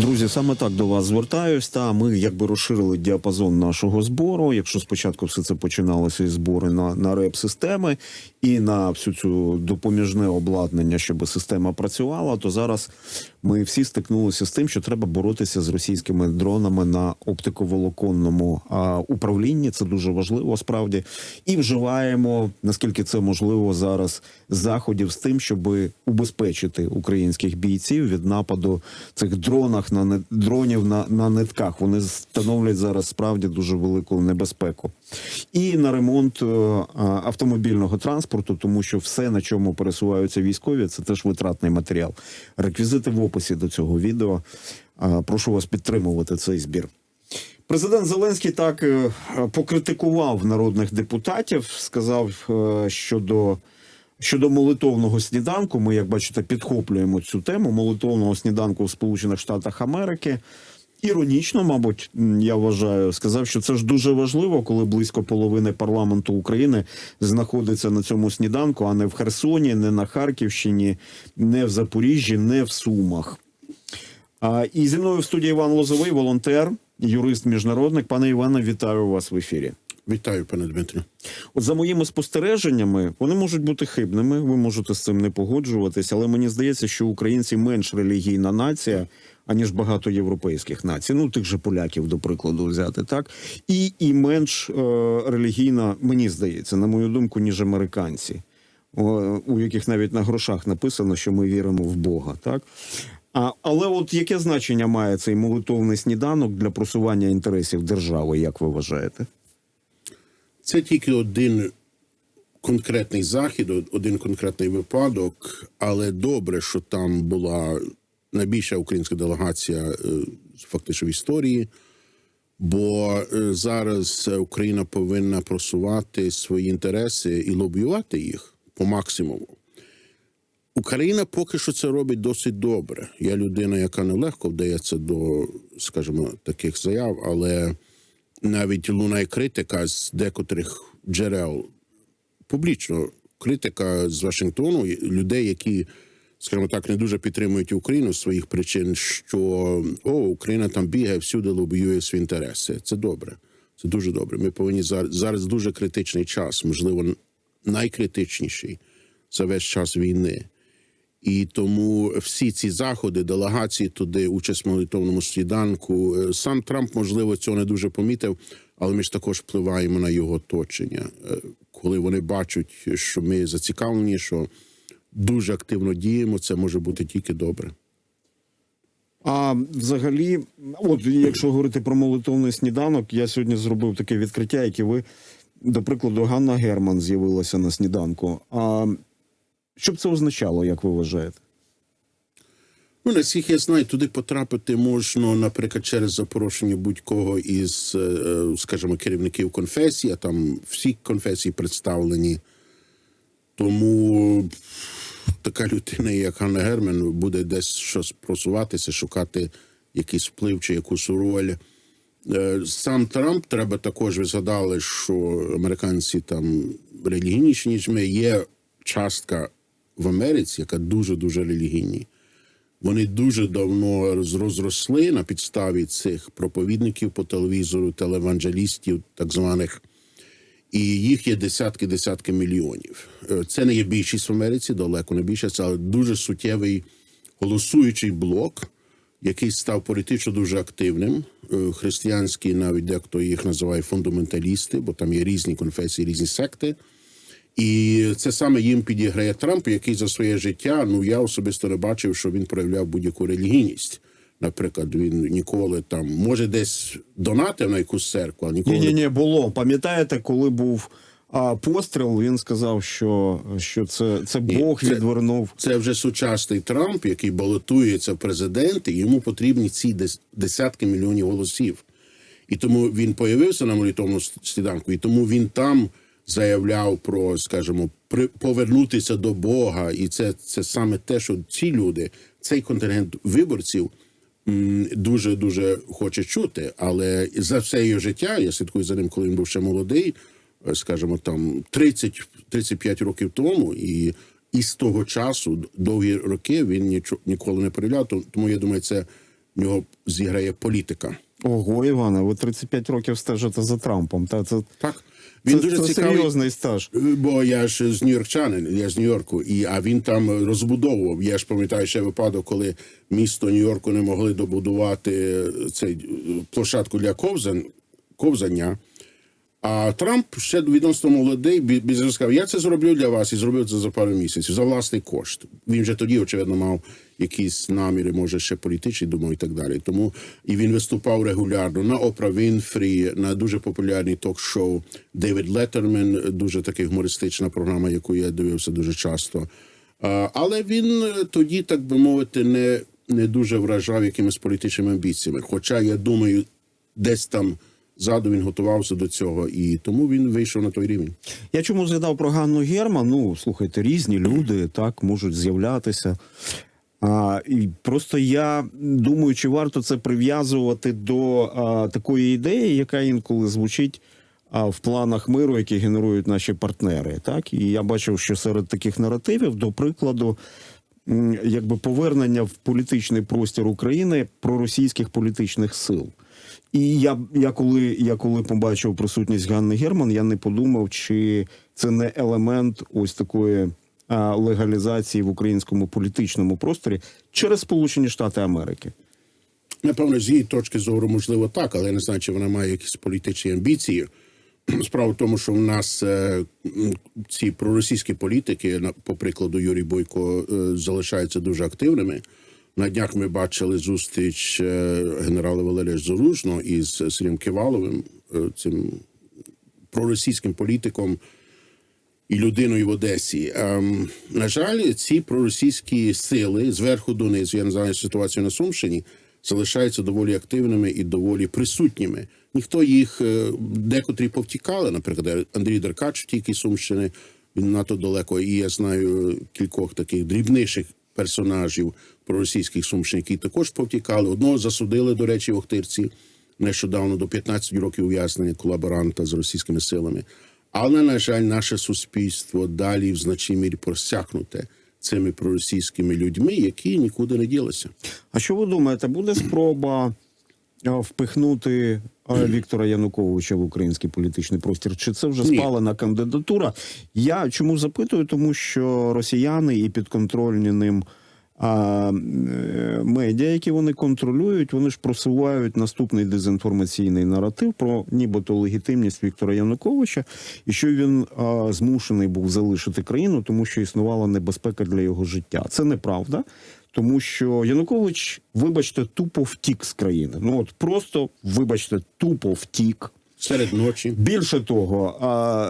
Друзі, саме так до вас звертаюсь. Та ми якби розширили діапазон нашого збору. Якщо спочатку все це починалося із збори на, на реп-системи і на всю цю допоміжне обладнання, щоб система працювала, то зараз ми всі стикнулися з тим, що треба боротися з російськими дронами на оптиковолоконному а, управлінні. Це дуже важливо справді. І вживаємо наскільки це можливо зараз заходів з тим, щоб убезпечити українських бійців від нападу цих дронах на не- дронів на, на нитках. Вони становлять зараз справді дуже велику небезпеку. І на ремонт е, автомобільного транспорту, тому що все, на чому пересуваються військові, це теж витратний матеріал. Реквізити в описі до цього відео. Прошу вас підтримувати цей збір. Президент Зеленський так е, покритикував народних депутатів, сказав е, щодо. Щодо молитовного сніданку, ми, як бачите, підхоплюємо цю тему молитовного сніданку в Сполучених Штатах Америки. Іронічно, мабуть, я вважаю, сказав, що це ж дуже важливо, коли близько половини парламенту України знаходиться на цьому сніданку, а не в Херсоні, не на Харківщині, не в Запоріжжі, не в Сумах. А, і зі мною в студії Іван Лозовий, волонтер, юрист міжнародник. Пане Іване, вітаю вас в ефірі. Вітаю, пане Дмитро. От за моїми спостереженнями, вони можуть бути хибними. Ви можете з цим не погоджуватись, але мені здається, що українці менш релігійна нація, аніж багато європейських націй. Ну тих же поляків, до прикладу, взяти так, і, і менш е, релігійна, мені здається, на мою думку, ніж американці, о, у яких навіть на грошах написано, що ми віримо в Бога. Так. А, але от яке значення має цей молитовний сніданок для просування інтересів держави, як ви вважаєте? Це тільки один конкретний захід, один конкретний випадок, але добре, що там була найбільша українська делегація е, фактично в історії. Бо е, зараз Україна повинна просувати свої інтереси і лобіювати їх по максимуму. Україна поки що це робить досить добре. Я людина, яка нелегко вдається до, скажімо, таких заяв, але навіть лунає критика з декотрих джерел публічно. Критика з Вашингтону людей, які, скажімо так, не дуже підтримують Україну з своїх причин, що о, Україна там бігає всюди, лобіює свої інтереси. Це добре. Це дуже добре. Ми повинні зараз зараз дуже критичний час, можливо, найкритичніший за весь час війни. І тому всі ці заходи, делегації туди, участь в молитовному сніданку, е, сам Трамп, можливо, цього не дуже помітив, але ми ж також впливаємо на його оточення. Е, Коли вони бачать, що ми зацікавлені, що дуже активно діємо, це може бути тільки добре. А взагалі, от якщо говорити про молитовний сніданок, я сьогодні зробив таке відкриття, яке ви, до прикладу, Ганна Герман з'явилася на сніданку. А що б це означало, як ви вважаєте? Ну, наскільки я знаю, туди потрапити можна, наприклад, через запрошення будь-кого із, е, скажімо, керівників конфесії, а там всі конфесії представлені. Тому така людина, як Ганна Герман, буде десь щось просуватися, шукати якийсь вплив чи якусь роль. Е, Сам Трамп треба також ви згадали, що американці там релігійніші, ніж ми. Є частка в Америці, яка дуже дуже релігійні. Вони дуже давно розросли на підставі цих проповідників по телевізору, телеванджелістів, так званих, і їх є десятки десятки мільйонів. Е, Це не є більшість в Америці, далеко не більшість, але дуже суттєвий голосуючий блок, який став політично дуже активним. Е, Християнські, навіть дехто їх називає фундаменталісти, бо там є різні конфесії, різні секти. І це саме їм підіграє Трамп, який за своє життя, ну я особисто не бачив, що він проявляв будь-яку релігійність. Наприклад, він ніколи там може десь донатив на якусь церкву, а ніколи Ні, ні, ні, було. Пам'ятаєте, коли був а, постріл, він сказав, що, що це, це Бог це- відвернув. Це вже сучасний Трамп, який балотується в президенти, йому потрібні ці дес- десятки мільйонів голосів. І тому він появився на молитовному сніданку, і тому він там заявляв про, скажімо, при, повернутися до Бога. І це, це саме те, що ці люди, цей контингент виборців. Дуже дуже хоче чути, але за все його життя я слідкую за ним, коли він був ще молодий. е, скажімо, там 30-35 років тому, і, і з того часу довгі роки він нічого ніколи не перегляд. Тому я думаю, це в нього зіграє політика. Ого, Іване, ви 35 років стежите за Трампом. Та це, Так це, він дуже це цікавий. серйозний стаж. Бо я ж з Нью-Йоркчанин, я з Нью-Йорку, і а він там розбудовував. Я ж пам'ятаю ще випадок, коли місто Нью-Йорку не могли добудувати цей е, площадку для ковзань, ковзання. А Трамп ще відносно молодий, бізнес сказав, я це зроблю для вас і зробив це за пару місяців за власний кошт. Він вже тоді, очевидно, мав якісь наміри, може ще політичні, думаю, і так далі. Тому і він виступав регулярно на Опра Вінфрі, на дуже популярний ток-шоу Девід Леттермен, дуже така гумористична програма, яку я дивився дуже часто. Але він тоді, так би мовити, не, не дуже вражав якимись політичними амбіціями. Хоча я думаю, десь там ззаду він готувався до цього, і тому він вийшов на той рівень. Я чому згадав про Ганну Герман? Ну, слухайте, різні люди так можуть з'являтися. А, і просто я думаю, чи варто це прив'язувати до а, такої ідеї, яка інколи звучить а, в планах миру, які генерують наші партнери. Так, і я бачив, що серед таких наративів, до прикладу, якби повернення в політичний простір України проросійських політичних сил. І я, я, коли, я коли побачив присутність Ганни Герман, я не подумав, чи це не елемент ось такої а, легалізації в українському політичному просторі через Сполучені Штати Америки. Напевно, з її точки зору, можливо, так, але я не знаю, чи вона має якісь політичні амбіції. Справа в тому, що в нас е, ці проросійські політики, по прикладу Юрій Бойко, е, залишаються дуже активними. На днях ми бачили зустріч е, генерала Валерія Зоружного із Сергієм Киваловим, е, цим проросійським політиком і людиною в Одесі. Ем, на жаль, ці проросійські сили зверху донизу, я не знаю ситуацію на Сумщині, залишаються доволі активними і доволі присутніми. Ніхто їх е, декотрі повтікали, наприклад, Андрій Деркач із Сумщини, він надто далеко. І я знаю кількох таких дрібніших персонажів проросійських Сумщин, які також повтікали. Одного засудили, до речі, в Охтирці нещодавно до 15 років ув'язнення колаборанта з російськими силами. Але, на жаль, наше суспільство далі в значній мірі просякнуте цими проросійськими людьми, які нікуди не ділися. А що ви думаєте, буде спроба впихнути Віктора Януковича в український політичний простір? Чи це вже Ні. спалена кандидатура? Я чому запитую? Тому що росіяни і підконтрольні ним. А е, медіа, які вони контролюють, вони ж просувають наступний дезінформаційний наратив про нібито легітимність Віктора Януковича, і що він а, змушений був залишити країну, тому що існувала небезпека для його життя. Це неправда, тому що Янукович, вибачте, тупо втік з країни. Ну от просто вибачте, тупо втік. Серед ночі. Більше того,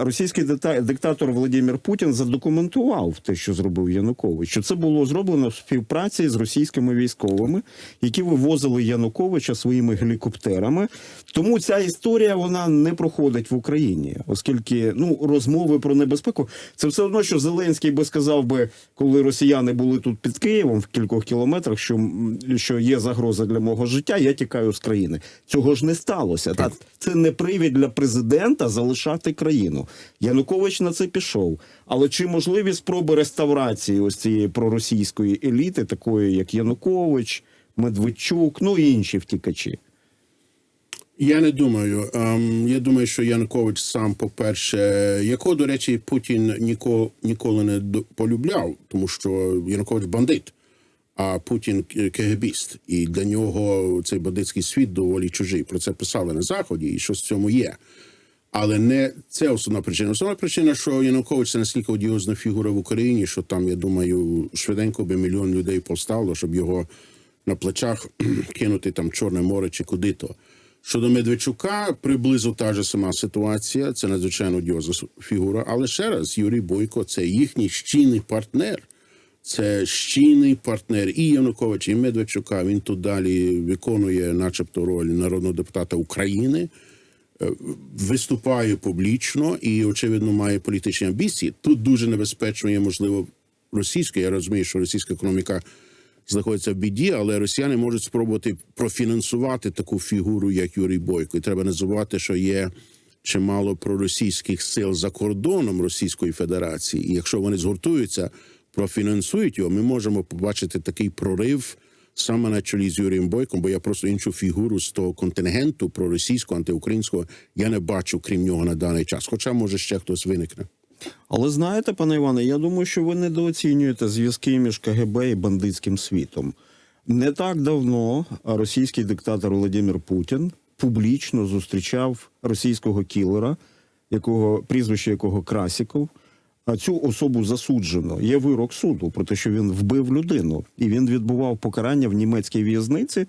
російський диктатор Володимир Путін задокументував те, що зробив Янукович. Що це було зроблено в співпраці з російськими військовими, які вивозили Януковича своїми гелікоптерами. Тому ця історія вона не проходить в Україні, оскільки ну розмови про небезпеку це все одно, що Зеленський би сказав би, коли росіяни були тут під Києвом в кількох кілометрах, що, що є загроза для мого життя, я тікаю з країни. Цього ж не сталося. Та це не привід для президента залишати країну. Янукович на це пішов. Але чи можливі спроби реставрації ось цієї проросійської еліти, такої як Янукович, Медведчук, ну і інші втікачі? Я не думаю. Ем, я думаю, що Янукович сам, по-перше, якого, до речі, Путін ніколи, ніколи не полюбляв, тому що Янукович бандит, а Путін к- КГБіст. І для нього цей бандитський світ доволі чужий. Про це писали на Заході, і що з цьому є. Але не це основна причина. Основна причина, що Янукович це настільки одіозна фігура в Україні, що там, я думаю, швиденько би мільйон людей повстало, щоб його на плечах кинути там Чорне море чи куди-то. Щодо Медведчука, приблизно та ж сама ситуація. Це надзвичайно одіозна фігура. Але ще раз, Юрій Бойко це їхній щільний партнер. Це щільний партнер і Януковича, і Медведчука. Він тут далі виконує, начебто, роль народного депутата України виступає публічно і, очевидно, має політичні амбіції. Тут дуже небезпечно є, можливо, російська. Я розумію, що російська економіка знаходиться в біді, але росіяни можуть спробувати профінансувати таку фігуру, як Юрій Бойко. І треба називати, що є чимало проросійських сил за кордоном Російської Федерації. І якщо вони згуртуються, профінансують його, ми можемо побачити такий прорив саме на чолі з Юрієм Бойком, бо я просто іншу фігуру з того контингенту проросійського, антиукраїнського я не бачу, крім нього на даний час. Хоча може ще хтось виникне. Але знаєте, пане Іване, я думаю, що ви недооцінюєте зв'язки між КГБ і бандитським світом. Не так давно російський диктатор Володимир Путін публічно зустрічав російського кілера, якого прізвище якого Красіков. Цю особу засуджено. Є вирок суду про те, що він вбив людину, і він відбував покарання в німецькій в'язниці.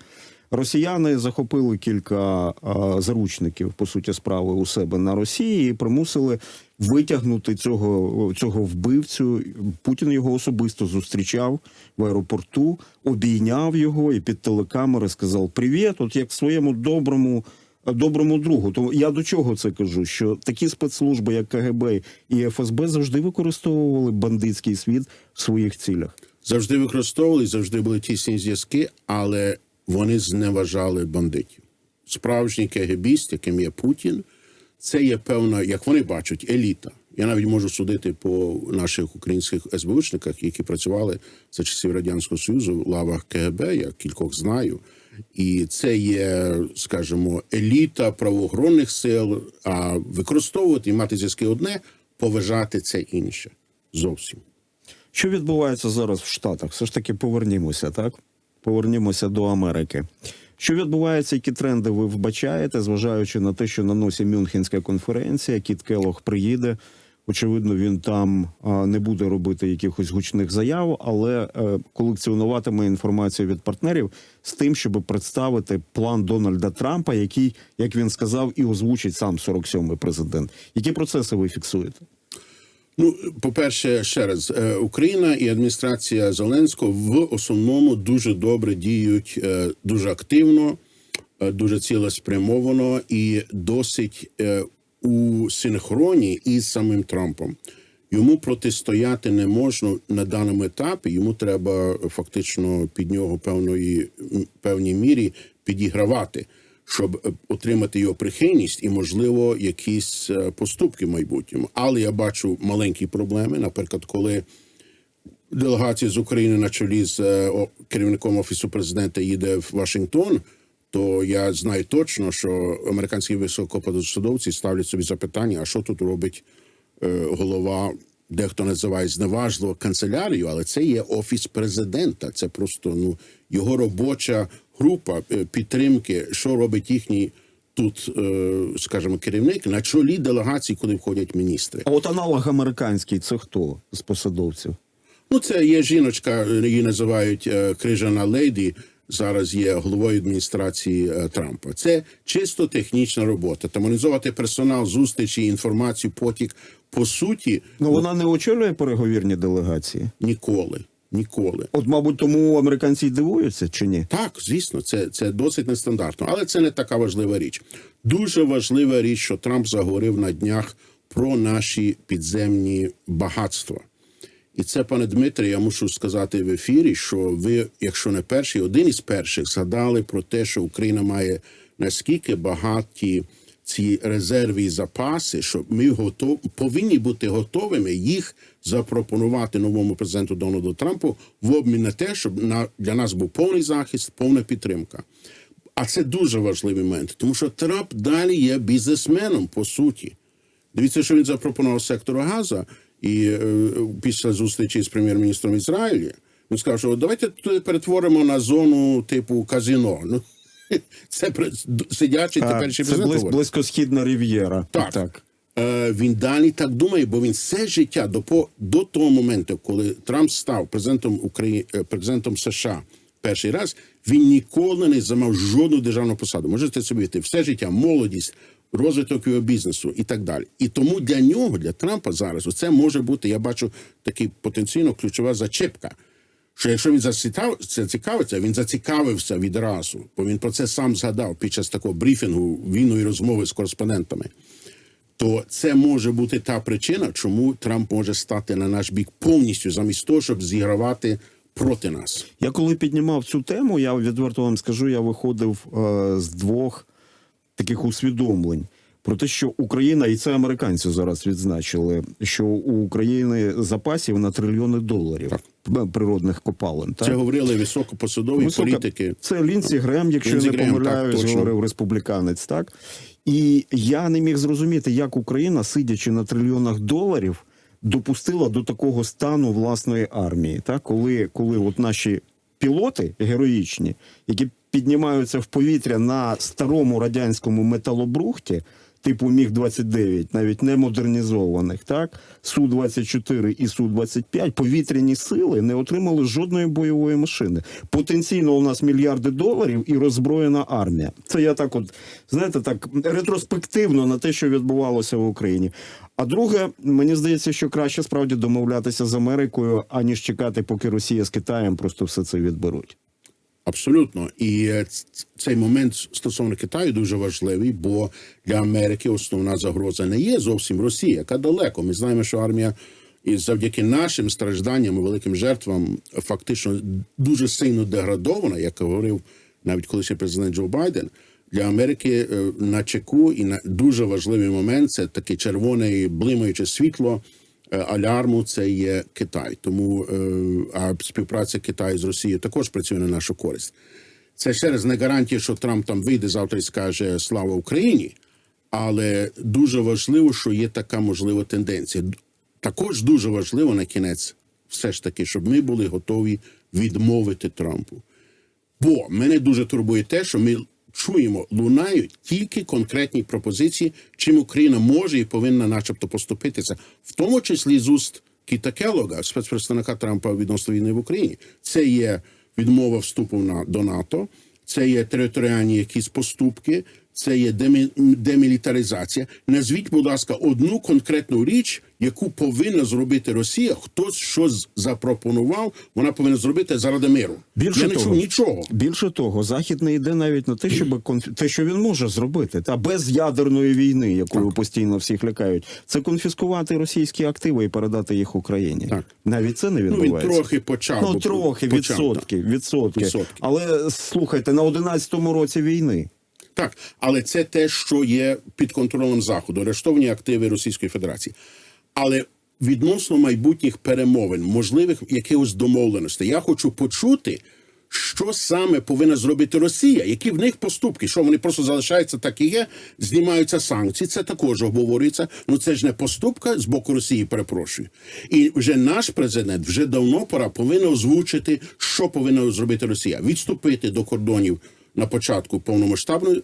Росіяни захопили кілька а, заручників по суті справи у себе на Росії і примусили витягнути цього, цього вбивцю. Путін його особисто зустрічав в аеропорту, обійняв його і під телекамери сказав: Привіт, от як своєму доброму. Доброму другу, то я до чого це кажу? Що такі спецслужби, як КГБ і ФСБ, завжди використовували бандитський світ в своїх цілях. завжди використовували, завжди були тісні зв'язки, але вони зневажали бандитів. Справжній КГБіст, яким є Путін, це є певна, як вони бачать, еліта. Я навіть можу судити по наших українських СБУшниках, які працювали за часів Радянського Союзу в лавах КГБ, я кількох знаю. І це є, скажімо, еліта правоохоронних сил. А використовувати і мати зв'язки одне, поважати це інше. Зовсім. Що відбувається зараз в Штатах? Все ж таки повернімося, так? Повернімося до Америки. Що відбувається, які тренди ви вбачаєте, зважаючи на те, що на носі Мюнхенська конференція, Кіт Келох приїде. Очевидно, він там не буде робити якихось гучних заяв, але е, колекціонуватиме інформацію від партнерів з тим, щоб представити план Дональда Трампа, який, як він сказав, і озвучить сам 47-й президент. Які процеси ви фіксуєте? Ну, по-перше, ще раз, е, Україна і адміністрація Зеленського в основному дуже добре діють, е, дуже активно, дуже цілеспрямовано і досить у синхроні із самим Трампом. Йому протистояти не можна на даному етапі. Йому треба фактично під нього певної певній мірі підігравати, щоб е, отримати його прихильність і, можливо, якісь е, поступки в майбутньому. Але я бачу маленькі проблеми. Наприклад, коли делегація з України на чолі з е, керівником офісу президента їде в Вашингтон. То я знаю точно, що американські високопосадовці ставлять собі запитання: а що тут робить е, голова, дехто називає зневажливо канцелярію, але це є офіс президента. Це просто ну його робоча група е, підтримки, що робить їхній тут, е, скажімо, керівник на чолі делегації, куди входять міністри. А от аналог американський це хто з посадовців? Ну, це є жіночка, її називають крижана леді. Зараз є головою адміністрації е, Трампа. Це чисто технічна робота. Таманізувати персонал, зустрічі, інформацію, потік. По суті, Ну вона не очолює переговірні делегації. ніколи. Ніколи. От, мабуть, тому американці дивуються чи ні? Так, звісно, це, це досить нестандартно, але це не така важлива річ. Дуже важлива річ, що Трамп заговорив на днях про наші підземні багатства. І це, пане Дмитре, я мушу сказати в ефірі, що ви, якщо не перший, один із перших згадали про те, що Україна має наскільки багаті ці резерви і запаси, що ми готов, повинні бути готовими їх запропонувати новому президенту Дональду Трампу в обмін на те, щоб на, для нас був повний захист, повна підтримка. А це дуже важливий момент, тому що Трамп далі є бізнесменом по суті. Дивіться, що він запропонував сектору Газа, і е, після зустрічі з прем'єр-міністром Ізраїлі він сказав, що давайте туди перетворимо на зону типу казино. Ну це сидячий теперішній це близь, близькосхідна рів'єра. Так. так. Е, він далі так думає, бо він все життя до, по, до того моменту, коли Трамп став президентом України, президентом США перший раз, він ніколи не займав жодну державну посаду. Можете собі все життя, молодість, розвиток його бізнесу і так далі. І тому для нього, для Трампа зараз, це може бути, я бачу, такий потенційно ключова зачепка. Що якщо він зацікав, це цікавиться, він зацікавився відразу, бо він про це сам згадав під час такого брифінгу, війної розмови з кореспондентами то це може бути та причина, чому Трамп може стати на наш бік повністю, замість того, щоб зігравати проти нас. Я коли піднімав цю тему, я відверто вам скажу, я виходив е, з двох таких усвідомлень. про те, що Україна, і це американці зараз відзначили, що у України запасів на трильйони доларів природних копалин. Це говорили високопосадові Висока- політики. Це Лінсі Грем, якщо Лінсі не Грем, помиляюсь, говорив республіканець, так? І я не міг зрозуміти, як Україна, сидячи на трильйонах доларів, допустила до такого стану власної армії. Так? Коли, коли от наші пілоти героїчні, які піднімаються в повітря на старому радянському металобрухті, типу Міг-29, навіть не модернізованих, так? Су-24 і Су-25, повітряні сили не отримали жодної бойової машини. Потенційно у нас мільярди доларів і роззброєна армія. Це я так, от знаєте, так ретроспективно на те, що відбувалося в Україні. А друге, мені здається, що краще справді домовлятися з Америкою, аніж чекати, поки Росія з Китаєм просто все це відберуть. Абсолютно, і е, цей момент стосовно Китаю дуже важливий, бо для Америки основна загроза не є зовсім Росія, яка далеко. Ми знаємо, що армія і завдяки нашим стражданням і великим жертвам фактично дуже сильно деградована, як говорив навіть колишній президент Джо Байден. Для Америки е, на чеку і на дуже важливий момент це таке червоне блимаюче світло алярму це є Китай. Тому е, а співпраця Китаю з Росією також працює на нашу користь. Це ще раз не гарантія, що Трамп там вийде завтра і скаже Слава Україні, але дуже важливо, що є така можлива тенденція. Також дуже важливо на кінець, все ж таки, щоб ми були готові відмовити Трампу. Бо мене дуже турбує те, що ми чуємо, лунають тільки конкретні пропозиції, чим Україна може і повинна, начебто, поступитися, в тому числі з уст Кіта Келога, спецпредставника Трампа відносно війни в Україні. Це є відмова вступу на до НАТО, це є територіальні якісь поступки, це є демі- демілітаризація. Назвіть, будь ласка, одну конкретну річ, яку повинна зробити Росія. Хтось щось запропонував, вона повинна зробити заради миру. Більше Я не того, чув нічого. Більше того, захід не йде навіть на те, щоб конф... те, що він може зробити, та без ядерної війни, якою постійно всіх лякають, це конфіскувати російські активи і передати їх Україні. Так. Навіть це не Ну, він трохи почав. Ну, трохи, почав, відсотки, відсотки. Відсотки. Але слухайте, на 11-му році війни. Так, але це те, що є під контролем Заходу, арештовані активи Російської Федерації. Але відносно майбутніх перемовин, можливих якихось домовленостей, я хочу почути, що саме повинна зробити Росія, які в них поступки, що вони просто залишаються так і є, знімаються санкції. Це також обговорюється. Ну це ж не поступка з боку Росії, перепрошую. І вже наш президент вже давно пора повинен озвучити, що повинна зробити Росія: відступити до кордонів на початку повномасштабної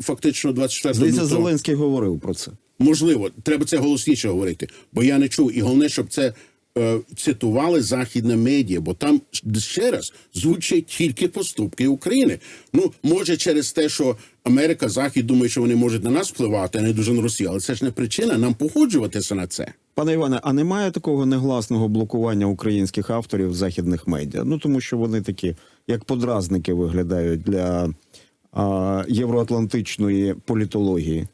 фактично 24 Здається, лютого. Зеленський говорив про це. Можливо, треба це голосніше говорити, бо я не чув. І головне, щоб це е, цитували західне медіа, бо там ще раз звучать тільки поступки України. Ну, може, через те, що Америка, Захід думає, що вони можуть на нас впливати, а не дуже на Росію. Але це ж не причина нам погоджуватися на це. Пане Іване, а немає такого негласного блокування українських авторів в західних медіа? Ну тому що вони такі, як подразники, виглядають для а, євроатлантичної політології.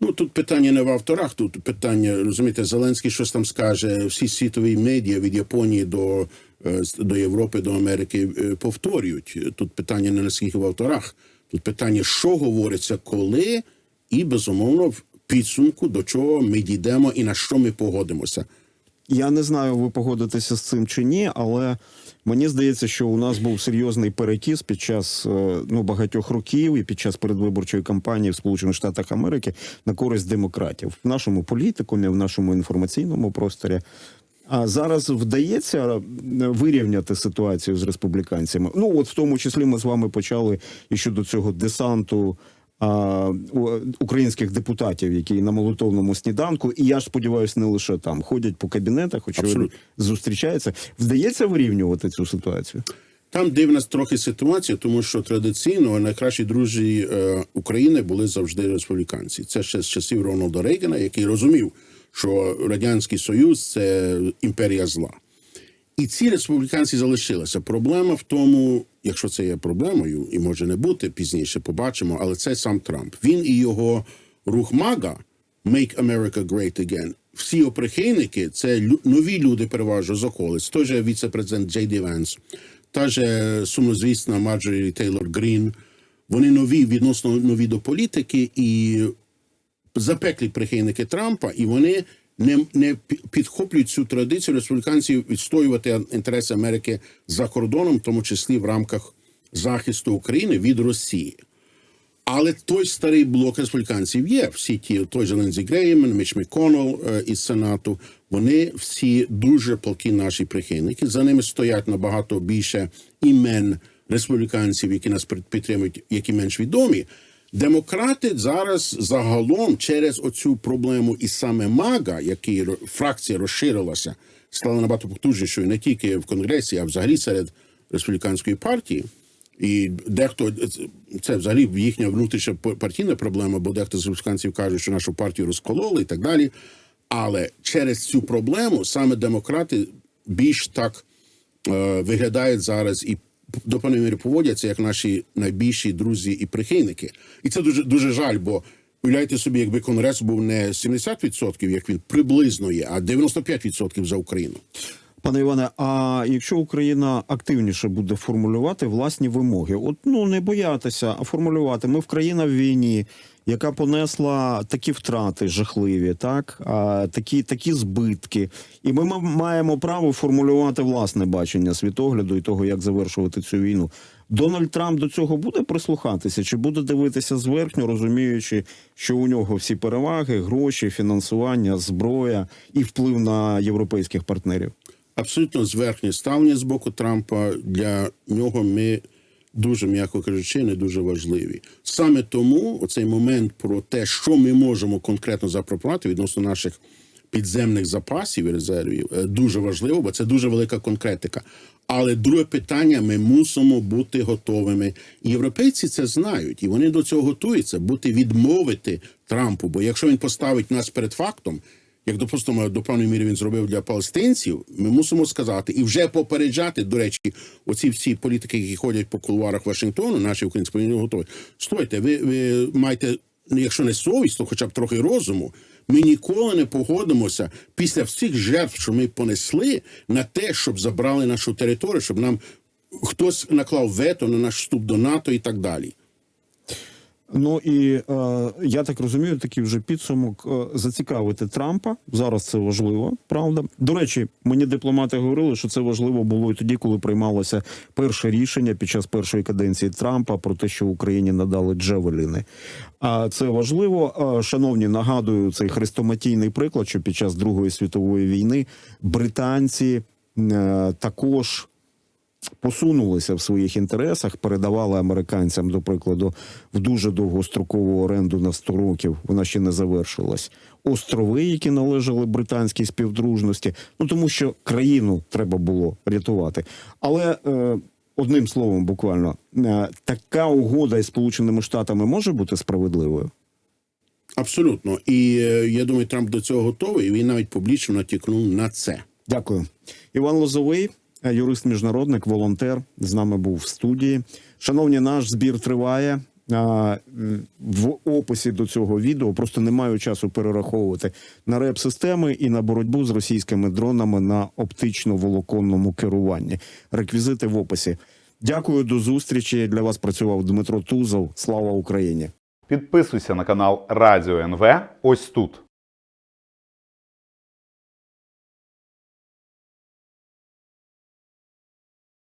Ну тут питання не в авторах. Тут питання розумієте, Зеленський щось там скаже. Всі світові медіа від Японії до, е, до Європи, до Америки е, повторюють. Тут питання не наскільки в авторах. Тут питання, що говориться, коли, і безумовно в підсумку до чого ми дійдемо і на що ми погодимося. Я не знаю, ви погодитеся з цим чи ні, але мені здається, що у нас був серйозний перекіс під час е, ну багатьох років і під час передвиборчої кампанії в Сполучених Штатах Америки на користь демократів в нашому політикумі, в нашому інформаційному просторі. А зараз вдається е, вирівняти ситуацію з республіканцями. Ну от в тому числі ми з вами почали і щодо цього десанту українських депутатів, які на молитовному сніданку, і я ж сподіваюся, не лише там ходять по кабінетах, очевидно, зустрічаються. Вдається вирівнювати цю ситуацію. Там дивна трохи ситуація, тому що традиційно найкращі друзі е, України були завжди республіканці. Це ще з часів Рональда Рейгана, який розумів, що радянський союз це імперія зла. І ці республіканці залишилися. Проблема в тому, якщо це є проблемою, і може не бути пізніше, побачимо, але це сам Трамп. Він і його рух Мага Make America Great Again. Всі його прихильники це нові люди, переважно з околиць. Той же віце-президент Джей Ді Венс, та же сумнозвісна Марджорі Тейлор Грін. Вони нові відносно нові до політики, і запеклі прихильники Трампа, і вони не, не підхоплюють цю традицію республіканців відстоювати інтереси Америки за кордоном, в тому числі в рамках захисту України від Росії. Але той старий блок республіканців є. Всі ті, той же Линдзі Грейман, Міч Міконол е, із Сенату, вони всі дуже палкі наші прихильники. За ними стоять набагато більше імен республіканців, які нас під- підтримують, які менш відомі. Демократи зараз загалом через оцю проблему і саме МАГА, який фракція розширилася, стала набагато потужнішою не тільки в Конгресі, а взагалі серед республіканської партії. І дехто це взагалі їхня внутрішня партійна проблема, бо дехто з республіканців каже, що нашу партію розкололи і так далі. Але через цю проблему саме демократи більш так е, виглядають зараз і до певної міри поводяться як наші найбільші друзі і прихильники. І це дуже дуже жаль, бо уявляйте собі, якби конгрес був не 70%, як він приблизно є, а 95% за Україну. Пане Іване, а якщо Україна активніше буде формулювати власні вимоги, от ну не боятися, а формулювати. Ми в країна в війні, яка понесла такі втрати жахливі, так а, такі, такі збитки, і ми маємо право формулювати власне бачення світогляду і того, як завершувати цю війну. Дональд Трамп до цього буде прислухатися, чи буде дивитися зверхньо, розуміючи, що у нього всі переваги, гроші, фінансування, зброя і вплив на європейських партнерів. абсолютно зверхнє ставлення з боку Трампа для нього ми дуже, м'яко кажучи, не дуже важливі. Саме тому оцей момент про те, що ми можемо конкретно запропонувати відносно наших підземних запасів і резервів, е, дуже важливо, бо це дуже велика конкретика. Але друге питання: ми мусимо бути готовими. Європейці це знають, і вони до цього готуються бути відмовити Трампу. Бо якщо він поставить нас перед фактом, як допустимо, до певної міри він зробив для палестинців, ми мусимо сказати і вже попереджати. До речі, оці всі політики, які ходять по кулуарах Вашингтону, наші українці повинні готові. Стойте, ви, ви маєте, ну, якщо не совість, то хоча б трохи розуму. Ми ніколи не погодимося після всіх жертв, що ми понесли, на те, щоб забрали нашу територію, щоб нам хтось наклав вето на наш вступ до НАТО і так далі. Ну і е, я так розумію, такий вже підсумок е, зацікавити Трампа. Зараз це важливо, правда. До речі, мені дипломати говорили, що це важливо було і тоді, коли приймалося перше рішення під час першої каденції Трампа про те, що Україні надали Джевеліни. А це важливо. Е, Шановні, нагадую цей хрестоматійний приклад, що під час Другої світової війни британці е, також посунулися в своїх інтересах, передавали американцям, до прикладу, в дуже довгострокову оренду на 100 років. Вона ще не завершилась. Острови, які належали британській співдружності, ну тому що країну треба було рятувати. Але е, одним словом, буквально, е, така угода із Сполученими Штатами може бути справедливою. Абсолютно. І е, я думаю, Трамп до цього готовий. і Він навіть публічно натякнув на це. Дякую. Іван Лозовий, юрист-міжнародник, волонтер, з нами був в студії. Шановні, наш збір триває. В описі до цього відео просто не маю часу перераховувати на реп-системи і на боротьбу з російськими дронами на оптично-волоконному керуванні. Реквізити в описі. Дякую, до зустрічі. Для вас працював Дмитро Тузов. Слава Україні! Підписуйся на канал Радіо НВ ось тут.